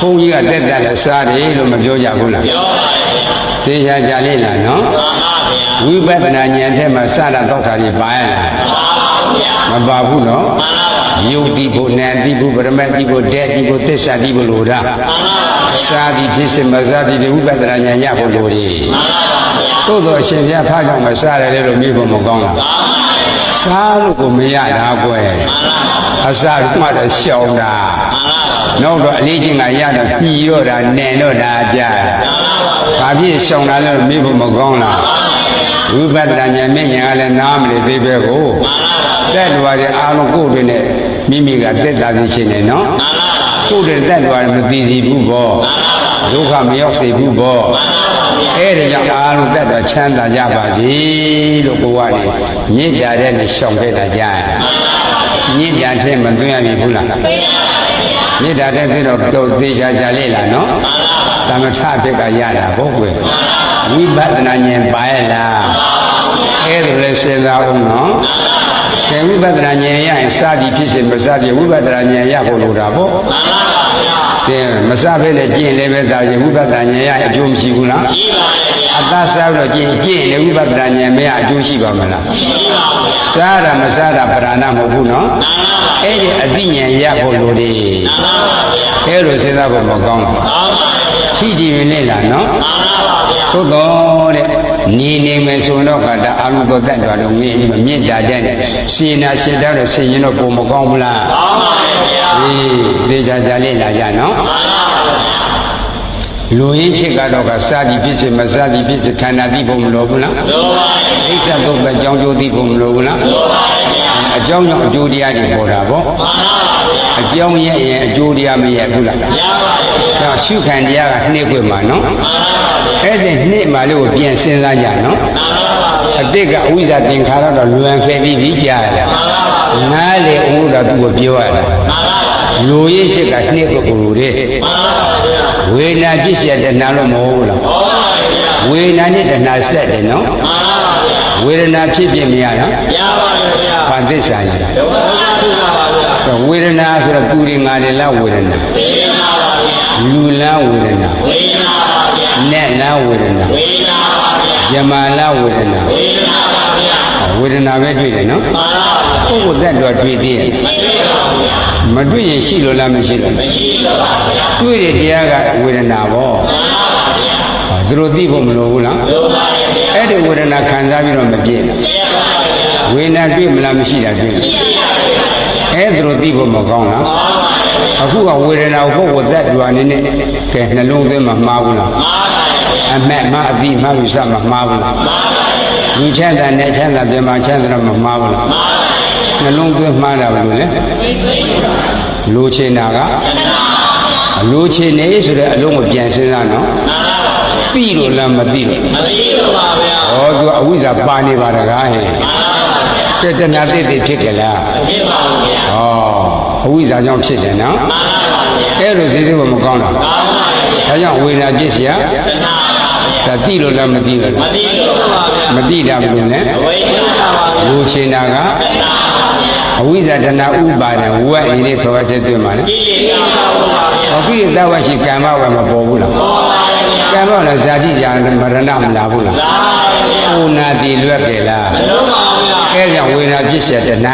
ဘုန်းကြီးကတက်တက်လည်းစားတယ်လို့မပြောကြဘူးလားပြောပါရဲ့ဗျာသိချာကြလိမ့်လားနော်မှန်ပါဗျာဝိပဿနာဉာဏ်ထဲမှာစတာတော့ခါကြီးပါရလားမှန်ပါဗျာမပါဘူးနော်မှန်ပါဗျာယုတ်တိဖို့နံတိဖို့ပရမတ်တိဖို့တဲ့တိဖို့သစ္စာတိဖို့လို့တာမှန်ပါဗျာစာတိဖြစ်စေမစားတိဝိပဿနာဉာဏ်ရဖို့လို့ဒီမှန်ပါဗျာသို့တော်အရှင်ဘုရားဖားကြောင့်မစားရတယ်လို့မြင်ဖို့မကောင်းလားမှန်ပါဗျာစားလို့ကိုမရတာကွယ်အစမှတော့ရှောင်တာမှ န်ပါဗျာနောက်တော့အလေးချင်းကရတော့ပြီးတော့တာနဲ့တော့တာကြာတာမှန်ပါဗျာဘာဖြစ်ရှောင်တာလဲမေးဖို့မကောင်းလားဝိပဿနာဉာဏ်နဲ့ဉာဏ်ကလည်းနားမလို့သိပဲကိုမှန်ပါဗျာတက်လွာတဲ့အာလုံးကိုယ်တွင်နဲ့မိမိကတက်တာသိချင်းနေနော်မှန်ပါဗျာကိုယ်တွင်တက်လွာမသိစီဘူးပေါ့ဒုက္ခမရောက်စေဘူးပေါ့အဲ့ဒါကြောင့်အာလုံးတက်တော့ချမ်းသာကြပါစေလို့ကိုယ်ကနေညစ်ကြတဲ့နဲ့ရှောင်ခဲ့တာကြာညစ်ကြခြင်းမသွင်းရပြီဘူးလား ညစ်တာတဲ့သိတော့တော့သေချာကြလေလားနော်သမထဘက်ကရတာပေါ့ကွယ်ဝိပဿနာဉာဏ်ပါရဲ့လားအဲ့ဒါလည်းစဉ်းစားအောင်နော်ကဲဝိပဿနာဉာဏ်ရရင်စသည်ဖြစ်စေမစသည်ဝိပဿနာဉာဏ်ရဖို့လိုတာပေါ့မှန်ပါဗျာကဲမစဘဲနဲ့ကျင့်လည်းပဲသာရင်ဝိပဿနာဉာဏ်ရအကျိုးမရှိဘူးလားရှိပါရဲ့ဗျာအသက်စားတော့ကျင့်ကျင့်လည်းဝိပဿနာဉာဏ်မရအကျိုးရှိပါမလားရှိပါဗျာ စားတာမစားတာပဓာနာမဟုတ်ဘူးနော်မှန်ပါဗျာအဲ့ဒီအသိဉာဏ်ရဖို့လိုတယ်မှန်ပါဗျာအဲ့လိုစဉ်းစားဖို့မကောင်းဘူးကောင်းပါရဲ့ဗျာထိကြည့်ရင်လေလားနော်မှန်ပါဗျာသို့တော်တဲ့နေနေမယ်ဆိုတော့ကဒါအာလူတော်တက်တော်လို့မြင်ပြီးမြင့်ကြတဲ့ရှင်နာရှင်တော်တော့ဆင်ရင်တော့ပုံမကောင်းဘူးလားကောင်းပါရဲ့ဗျာအေးသေချာချာလေးလာကြနော်မှန်ပါဗျာ လူရင်းချစ်ကတော့ကစာတိဖြစ်စေမစာတိဖြစ်စေခန္ဓာသိဖို့မလိုဘူးလားလိုပါရဲ့အိဋ္ဌဘုပ္ပအကြောင်းကျိုးသိဖို့မလိုဘူးလားလိုပါရဲ့ဗျာအကြောင်းကြောင့်အကျိုးတရားတွေပေါ်တာပေါ့မှန်ပါဗျာအကြောင်းရဲ့ရင်အကျိုးတရားမရဲ့ဘူးလားရပါရဲ့ဗျာဒါရှုခံတရားကနှိမ့်ခွင့်မှာနော်မှန်ပါဗျာအဲ့ဒီနှိမ့်မှာလို့ပြန်စဉ်းစားကြနော်မှန်ပါဗျာအတိတ်ကအဝိဇ္ဇာသင်္ခါရတော့လွန်ခဲ့ပြီးပြီးကြားရတာနားလေဥဒ္ဒသူကိုပြောရတာမှန်ပါဗျာလူရင်းချစ်ကနှိမ့်ကိုကိုယ်တွေမှန်ပါဗျာ ဝေဒနာပြည့်စက်တဲ့နာလို့မဟုတ်ဘူးလားဟောပါရဲ့ဗျာဝေဒနာနဲ့တဏှာဆက်တယ်နော်မှန်ပါဗျာဝေဒနာဖြစ်ဖြစ်မရလားရပါရဲ့ဗျာဘာသစ္စာရဒုက္ခသုခပါဗျာဝေဒနာဆိုတော့သူတွေငါတွေလားဝေဒနာဝေဒနာပါဗျာလူလားဝေဒနာဝေဒနာပါဗျာနဲ့လားဝေဒနာဝေဒနာပါဗျာယမလားဝေဒနာဝေဒနာပါဗျာ ဝေဒနာပဲတွေ့တယ်နော်မှန်ပါဗျာကိုယ့်ကိုယ်သက်တော်တွေ့သေးရဲ့မတွေ့ပါဗျာမတွေ့ရင်ရှိလို့လားမရှိလို့လားမရှိတော့ပါဗျာတွေ့တဲ့တရားကဝေဒနာပေါ့မှန်ပါဗျာဟာသူတို့သိဖို့မလိုဘူးလားလိုပါရဲ့ဗျာအဲ့ဒီဝေဒနာခံစားပြီးတော့မပြည့်ဘူးရပါရဲ့ဗျာဝေဒနာတွေ့မလားမရှိတာတွေ့တယ်အဲ့ဒါတို့သိဖို့မကောင်းလားဟောပါရဲ့ဗျာအခုကဝေဒနာကိုကိုယ်သက်တော်အနေနဲ့ကဲနှလုံးသွင်းမှာမှားဘူးလားမှန်ပါရဲ့ဗျာအမက်မအတိမဝိစမမှားဘူးလားမှန်ပါရဲ့ဗျာ လူချမ်းသာနဲ့ချမ်းသာပြန်မှချမ်းသာတော့မမှားဘူးလား မှန်ပါရဲ့ဗျာ နှလုံးသွင်းမှားတာဘယ်လိုလဲလူချင်တာကအလူချင်နေဆိုတဲ့အလုံးကိုပြန်စဉ်းစားနော် မှန်ပါဗျာ သိလို့လားမသိလို့ မသိတော့ပါဗျာ ဩသူကအဝိဇ္ဇာပါနေပါတကားဟဲ့ မှန်ပါဗျာ ကဲတဏှာတိတ်တိတ်ဖြစ်ကြလား ဖြစ်ပါဘူးဗျာ ဩအဝိဇ္ဇာကြောင့်ဖြစ်တယ်နော် မှန်ပါဗျာ အဲ့လိုစိတ်စိတ်မကောင်းတာ ကောင်းပါရဲ့ဗျာ ဒါကြောင့်ဝေဒနာပြစ်เสีย တဏှာပါဗျာ ဒါသိလို့လားမသိလို့လားမသိလို့ပါဗျာမသိတာဘူးနဲ့အဝိဇ္ဇာပါဗျာဘူရှင်တာကအဝိဇ္ဇာတဏဥပါဒဝတ်ရည်လေးခေါ်ထည့်သွင်းပါလေကိလေသာပါဗျာဟောကိလေသာဝရှိကံမဝမပေါ်ဘူးလားပေါ်ပါဗျာကံမလားဇာတိဇာမရဏမလားဘူးလားလားပါဗျာဥနာတိလွတ်ကြလားမလွတ်ပါဘူးဗျာအဲကြောင့်ဝေနာပြည့်စက်တဏ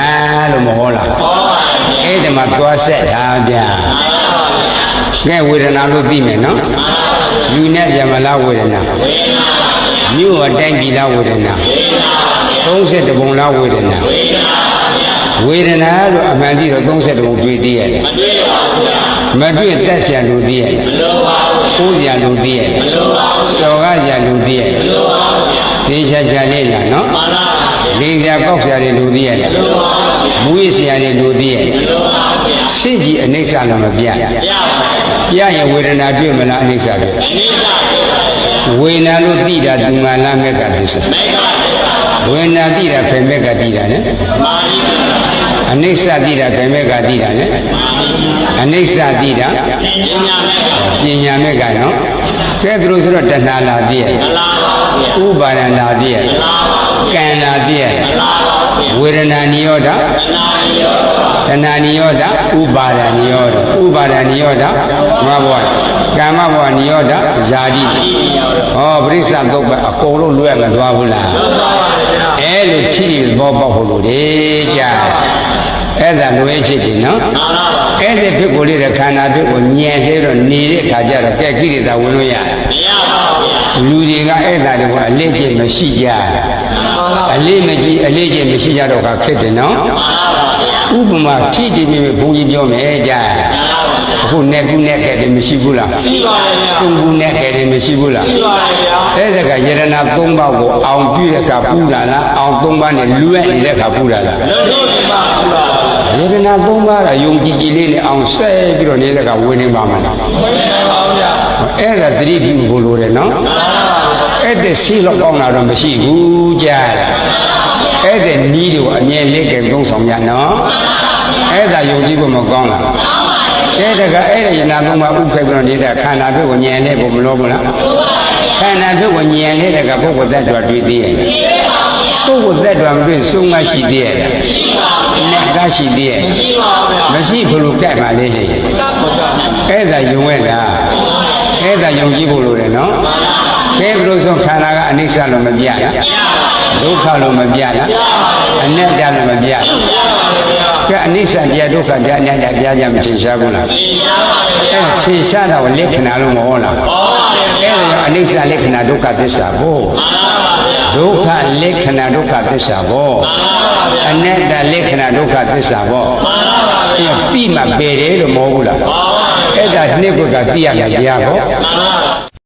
လို့မဟောလားပေါ်ပါဗျာအဲဒီမှာသွားဆက်တာဗျာကဲဝေဒနာလို့သိမယ်နော် မှန်ပါဗျာလူနဲ့ဗျမလားဝေဒနာဝေဒနာပါဗျာမြို့အတိုင်းပြည်လားဝေဒနာဝေဒနာပါဗျာ30ပုံလားဝေဒနာဝေဒနာပါဗျာဝေဒနာလို့အမှန်တည်းတော့30ပုံတွေ့သေးရတယ်မတွေ့ပါဘူးဗျာမတွေ့တက်ဆရာလူသေးရတယ်မလိုပါဘူးကိုးဆရာလူသေးရတယ်မလိုပါဘူးစော်ကားဆရာလူသေးရတယ်မလိုပါဘူးဗျာဒေချာချာလေးလားနော်မှန်ပါဗျာလေဆရာကောက်ဆရာတွေလူသေးရတယ်မလိုပါဘူးဗျာမွေးဆရာတွေလူသေးရတယ်မလိုပါဘူးဗျာစိတ်ကြီးအနိစ္စလည်းမပြပြပါဗျာ ပြရင်ဝေဒနာတွေ့မလားအနိစ္စတွေ့အနိစ္စတွေ့ပါဗျာဝေဒနာလို့သိတာဒီမှာလားမက်ကသစ္စာမေဃတွေ့ပါဝေဒနာသိတာဖေမက်ကသိတာနဲ့မာရိတွေ့ပါအနိစ္စသိတာဖေမက်ကသိတာနဲ့မာရိအနိစ္စသိတာပညာမေဃပညာမက်ကနော်ကဲသူတို့ဆိုတော့တဏှာလာသိရဲ့မလာပါဘူးဗျာဥပါဒနာသိရဲ့မလာပါဘူးကံလာသိရဲ့မလာပါဘူးဗျာ ဝေဒနာနိရောဓတဏှာရောတဏှာနိရောဓဥပါဒနိရောဓဥပါဒနိရောဓငါဘဝကမ္မဘဝနိရောဓဇာတိဒီရောက်တော့ဟောပရိစ္ဆသုတ်ပဲအကုန်လုံးလွဲ့မသွားဘူးလားသုသွားပါတယ်ဗျာအဲလိုချစ်ရသဘောပေါက်ဖို့လို့လေကြာအဲ့ဒါလွဲချစ်တယ်နော်မှန်ပါပါအဲ့ဒီဖြစ်ကိုလေးတဲ့ခန္ဓာဖြစ်ကိုညံသေးတော့နေတဲ့ခါကျတော့ကဲကိရိတာဝင်လို့ရမရပါဘူးဗျာ လူတွေကအဲ့ဒါတွေကအလေးကျင့်မရှိကြမှန်ပါပါအလေးမကြီးအလေးကျင့်မရှိကြတော့ကခက်တယ်နော်မှန်ပါပါဗျာဥပမာဖြည့်ကြည့်ပြီးဘုန်းကြီးပြောမယ်ကြာမှန်ပါပါဗျာအခုနဲ့ကူနဲ့ခဲ့တယ်မရှိဘူးလားရှိပါတယ်ဗျာသုံးကူနဲ့ခဲ့တယ်မရှိဘူးလားရှိပါတယ်ဗျာအဲ့ဒါကယရနာ၃ပါးကိုအောင်ပြည့်တဲ့အခါပူလာလားအောင်၃ပါးနဲ့လွဲ့နေတဲ့အခါပူလာလားလုံးလုံးဒီပါဘူးလားယရနာ၃ပါးကယုံကြည်ကြည်လေးနဲ့အောင်ဆက်ပြီးတော့နေတဲ့အခါဝင်နေပါမလားဘယ်နဲ့ပါဘူးဗျာ အဲ့ဒါသတိပြုဖို့လိုတယ်နော်မှန်ပါပါအဲ့တဲ့စီးလောက်ကောင်းတာတော့မရှိဘူးကြားတယ်အဲ့တဲ့နီးတွေကိုအမြဲလေးကဲသုံးဆောင်ရနော်အဲ့ဒါယုံကြည်ဖို့မကောင်းလားအဲ့ဒါကအဲ့ဒါယနာသုံးပါးဥခိုက်ပြီးတော့နေတဲ့ခန္ဓာဖြစ်ကိုညံနေဖို့မလိုဘူးလားခန္ဓာဖြစ်ကိုညံနေတဲ့ကပုဂ္ဂိုလ်သက်တော်တွေ့သေးရဲ့ပုဂ္ဂိုလ်သက်တော်မတွေ့ဆုံးမရှိသေးရဲ့နဲ့ကရှိသေးရဲ့ရှိပါဘူးဗျာမရှိဘူးလို့ကြိုက်ပါလေလေဟုတ်ကဲ့အဲ့ဒါယုံရဲ့လား အဲ့ဒါယုံကြည်ဖို့လိုတယ်နော်ကဲဘလို့ဆိုခန္ဓာကအနိစ္စလို့မပြလားဒုက္ခလို့မပြလားအနတ္တလို့မပြလားကဲအနိစ္စတရားဒုက္ခတရားအနတ္တတရားကြမထင်ရှားဘူးလားဒီရပါတယ်ဗျာအဲထင်ရှားတာကိုလက္ခဏာလို့မဟုတ်လားဟောပါတယ်ဗျာအဲ့ဒါကြောင့်အနိစ္စလက္ခဏာဒုက္ခသစ္စာကိုမှန်ပါပါဗျာဒုက္ခလက္ခဏာဒုက္ခသစ္စာကိုမှန်ပါပါဗျာအနတ္တလက္ခဏာဒုက္ခသစ္စာကိုမှန်ပါပါအဲ့ဗျာပြီးမှပယ်တယ်လို့မဟုတ်ဘူးလားဟောပါတယ် အဲ့ဒါနှစ်ခုကသိရမယ်တရားပေါ့မှန်ပါပါ